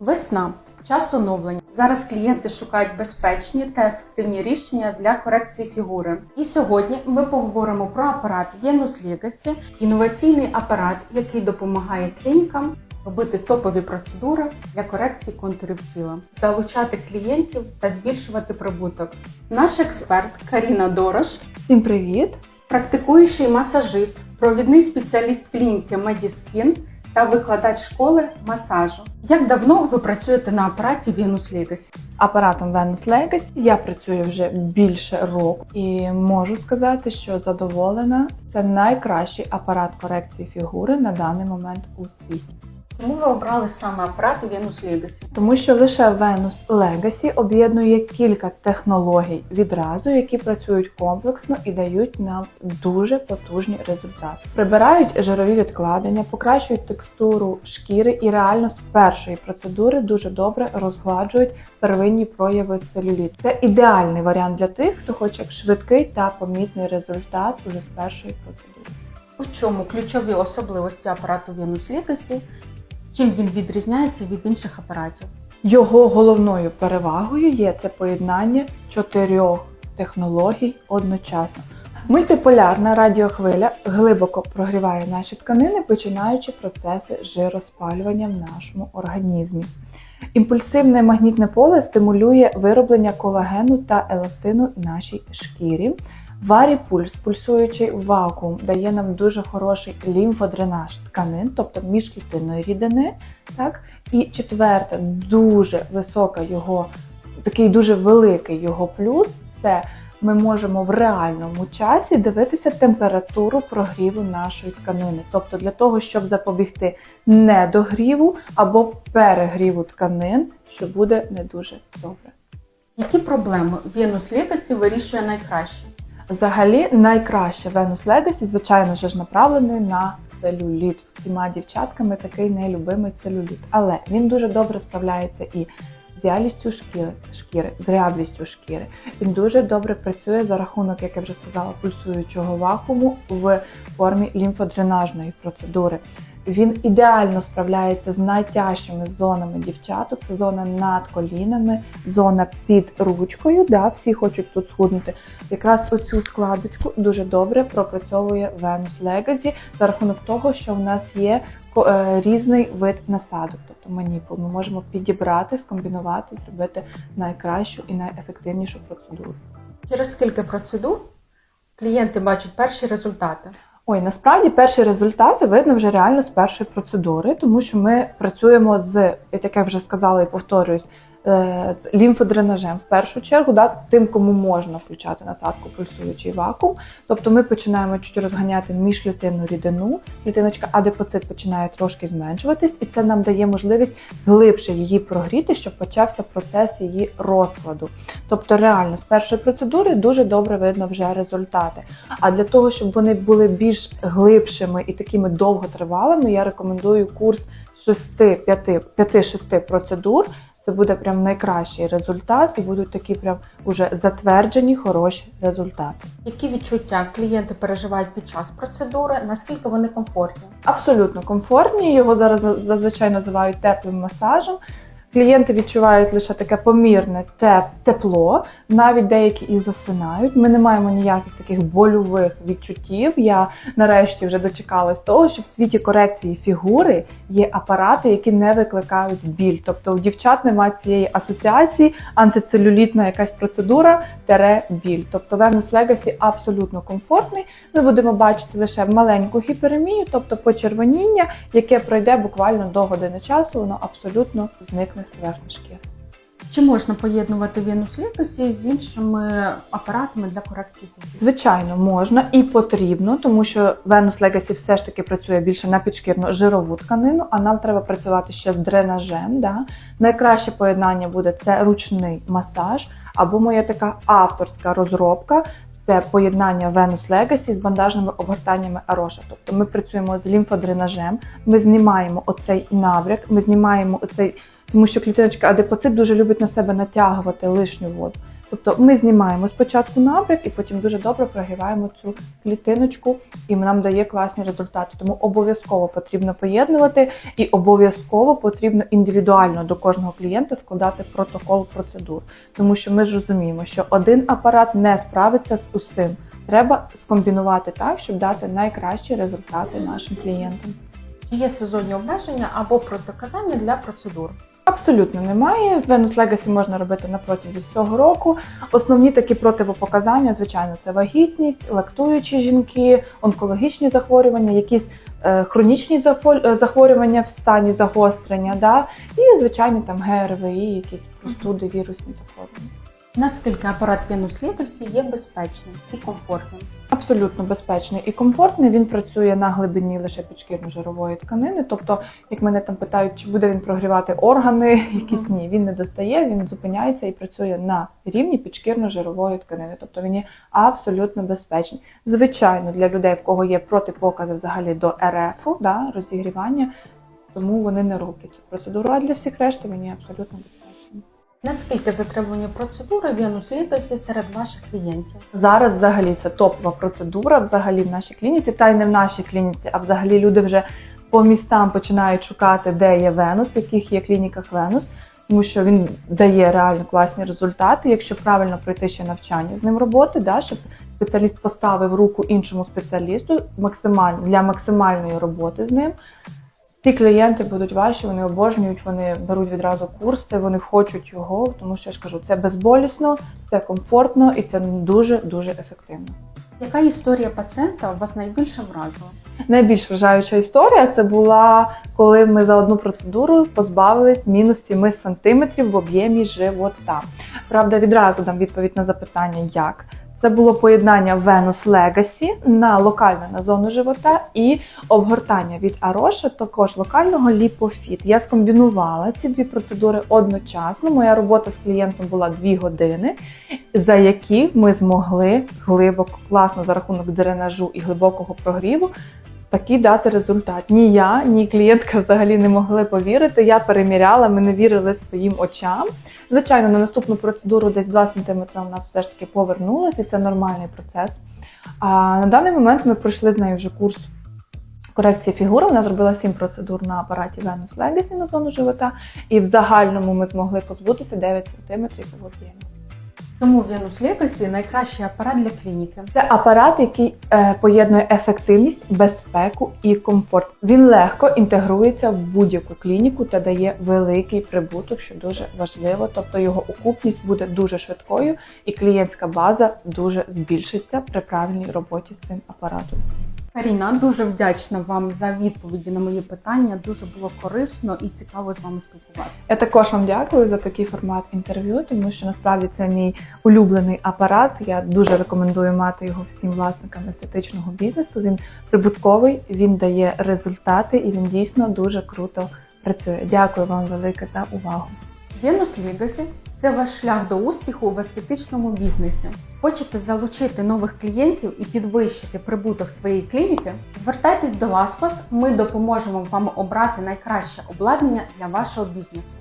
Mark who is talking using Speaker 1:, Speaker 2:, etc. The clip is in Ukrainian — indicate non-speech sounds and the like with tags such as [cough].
Speaker 1: Весна час оновлення. Зараз клієнти шукають безпечні та ефективні рішення для корекції фігури. І сьогодні ми поговоримо про апарат Venus Legacy, інноваційний апарат, який допомагає клінікам робити топові процедури для корекції контурів тіла, залучати клієнтів та збільшувати прибуток. Наш експерт Каріна Дорош
Speaker 2: Всім привіт!
Speaker 1: практикуючий масажист, провідний спеціаліст клініки Mediskin та викладач школи масажу. Як давно ви працюєте на апараті Venus Legacy?
Speaker 2: Апаратом Venus Legacy я працюю вже більше року і можу сказати, що задоволена. Це найкращий апарат корекції фігури на даний момент у світі.
Speaker 1: Чому ви обрали саме апарат Venus Legacy?
Speaker 2: Тому що лише Venus Legacy об'єднує кілька технологій відразу, які працюють комплексно і дають нам дуже потужні результати. Прибирають жирові відкладення, покращують текстуру шкіри і реально з першої процедури дуже добре розгладжують первинні прояви целюліту. Це ідеальний варіант для тих, хто хоче швидкий та помітний результат уже з першої процедури.
Speaker 1: У чому ключові особливості апарату Venus Legacy? Чим він відрізняється від інших апаратів?
Speaker 2: Його головною перевагою є це поєднання чотирьох технологій одночасно. Мультиполярна радіохвиля глибоко прогріває наші тканини, починаючи процеси жироспалювання в нашому організмі. Імпульсивне магнітне поле стимулює вироблення колагену та еластину нашій шкірі. Варіпульс, пульсуючий вакуум, дає нам дуже хороший лімфодренаж тканин, тобто міжклітинної рідини. Так? І четверте, дуже висока його, такий дуже великий його плюс це ми можемо в реальному часі дивитися температуру прогріву нашої тканини. Тобто для того, щоб запобігти недогріву або перегріву тканин, що буде не дуже добре.
Speaker 1: Які проблеми Venus Legacy вирішує найкраще?
Speaker 2: Взагалі, найкраще Venus Legacy, звичайно ж, направлений на целюліт. Всіма дівчатками такий нелюбимий целюліт. Але він дуже добре справляється і вялістю шкіри, шкіри, дряблістю шкіри. Він дуже добре працює за рахунок, як я вже сказала, пульсуючого вакууму в формі лімфодренажної процедури. Він ідеально справляється з найтяжчими зонами дівчаток. Це зона над колінами, зона під ручкою. Да, всі хочуть тут схуднути. Якраз оцю складочку дуже добре пропрацьовує Venus Legacy за рахунок того, що в нас є різний вид насадок, тобто маніпул. Ми можемо підібрати, скомбінувати, зробити найкращу і найефективнішу процедуру.
Speaker 1: Через скільки процедур клієнти бачать перші результати?
Speaker 2: Ой, насправді перші результати видно вже реально з першої процедури, тому що ми працюємо з, як я вже сказала і повторююсь, е, з лімфодренажем в першу чергу, да, тим, кому можна включати насадку пульсуючий вакуум. Тобто ми починаємо чуть розганяти міжклітинну рідину, клітиночка адипоцит починає трошки зменшуватись, і це нам дає можливість глибше її прогріти, щоб почався процес її розкладу. Тобто, реально з першої процедури дуже добре видно вже результати. А для того, щоб вони були більш глибшими і такими довготривалими, я рекомендую курс 5-6 процедур. Це буде прям найкращий результат, і будуть такі прям уже затверджені хороші результати.
Speaker 1: Які відчуття клієнти переживають під час процедури? Наскільки вони комфортні?
Speaker 2: Абсолютно комфортні. Його зараз зазвичай називають теплим масажем. Клієнти відчувають лише таке помірне тепло, навіть деякі і засинають. Ми не маємо ніяких таких больових відчуттів. Я нарешті вже дочекалась того, що в світі корекції фігури є апарати, які не викликають біль. Тобто у дівчат немає цієї асоціації антицелюлітна якась процедура тере біль. Тобто Venus Legacy абсолютно комфортний. Ми будемо бачити лише маленьку гіперемію, тобто почервоніння, яке пройде буквально до години часу, воно абсолютно зникне з поверхні шкіри.
Speaker 1: Чи можна поєднувати Venus Legacy з іншими апаратами для корекції фігури?
Speaker 2: Звичайно, можна і потрібно, тому що Venus Legacy все ж таки працює більше на підшкірну жирову тканину, а нам треба працювати ще з дренажем. Да? Найкраще поєднання буде це ручний масаж, або моя така авторська розробка. Це поєднання Venus Legacy з бандажними обгортаннями Ароша. Тобто ми працюємо з лімфодренажем, ми знімаємо оцей набряк, ми знімаємо оцей, тому що клітиночка адипоцит дуже любить на себе натягувати лишню воду. Тобто ми знімаємо спочатку набряк і потім дуже добре прогріваємо цю клітиночку, і нам дає класні результати. Тому обов'язково потрібно поєднувати і обов'язково потрібно індивідуально до кожного клієнта складати протокол процедур, тому що ми ж розуміємо, що один апарат не справиться з усім. Треба скомбінувати так, щоб дати найкращі результати нашим клієнтам.
Speaker 1: Є сезонні обмеження або протиказання для процедур?
Speaker 2: Абсолютно немає. Venus Legacy можна робити на протязі всього року. Основні такі противопоказання, звичайно, це вагітність, лактуючі жінки, онкологічні захворювання, якісь е, хронічні е, захворювання в стані загострення, да? і звичайні там ГРВІ, якісь простуди, вірусні захворювання.
Speaker 1: Наскільки апарат Venus Legacy є безпечним і комфортним?
Speaker 2: Абсолютно безпечний і комфортний. Він працює на глибині лише підшкірно-жирової тканини. Тобто, як мене там питають, чи буде він прогрівати органи, [laughs] якісь ні, він не достає, він зупиняється і працює на рівні підшкірно-жирової тканини. Тобто він є абсолютно безпечний. Звичайно, для людей, в кого є протипокази взагалі до РФ, да, розігрівання, тому вони не роблять цю процедуру. А для всіх решти він є абсолютно безпечним.
Speaker 1: Наскільки затребувані процедури Venus Legacy серед ваших клієнтів?
Speaker 2: Зараз взагалі це топова процедура взагалі в нашій клініці, та й не в нашій клініці, а взагалі люди вже по містам починають шукати, де є Венус, в яких є клініках Венус, тому що він дає реально класні результати, якщо правильно пройти ще навчання з ним роботи, да, щоб спеціаліст поставив руку іншому спеціалісту максимально для максимальної роботи з ним. Ті клієнти будуть ваші, вони обожнюють, вони беруть відразу курси, вони хочуть його, тому що я ж кажу, це безболісно, це комфортно і це дуже дуже ефективно.
Speaker 1: Яка історія пацієнта вас найбільше вразила?
Speaker 2: Найбільш вражаюча історія це була, коли ми за одну процедуру позбавились мінус 7 сантиметрів в об'ємі живота. Правда, відразу дам відповідь на запитання, як. Це було поєднання Venus Legacy на локальну на зону живота і обгортання від Ароша, також локального ліпофіт. Я скомбінувала ці дві процедури одночасно. Моя робота з клієнтом була 2 години, за які ми змогли глибоко, класно за рахунок дренажу і глибокого прогріву такий дати результат. Ні я, ні клієнтка взагалі не могли повірити. Я переміряла, ми не вірили своїм очам. Звичайно, на наступну процедуру десь 2 см у нас все ж таки повернулося, і це нормальний процес. А на даний момент ми пройшли з нею вже курс корекції фігури. Вона зробила 7 процедур на апараті Venus Legacy на зону живота, і в загальному ми змогли позбутися 9 см в об'ємі.
Speaker 1: Чому Venus Legacy найкращий апарат для клініки?
Speaker 2: Це апарат, який е, поєднує ефективність, безпеку і комфорт. Він легко інтегрується в будь-яку клініку та дає великий прибуток, що дуже важливо. Тобто його окупність буде дуже швидкою, і клієнтська база дуже збільшиться при правильній роботі з цим апаратом.
Speaker 1: Каріна, дуже вдячна вам за відповіді на мої питання. Дуже було корисно і цікаво з вами спілкуватися.
Speaker 2: Я також вам дякую за такий формат інтерв'ю, тому що насправді це мій улюблений апарат. Я дуже рекомендую мати його всім власникам естетичного бізнесу. Він прибутковий, він дає результати і він дійсно дуже круто працює. Дякую вам велике за увагу.
Speaker 1: Venus Legacy – це ваш шлях до успіху в естетичному бізнесі. Хочете залучити нових клієнтів і підвищити прибуток своєї клініки? Звертайтесь до Ласкос, ми допоможемо вам обрати найкраще обладнання для вашого бізнесу.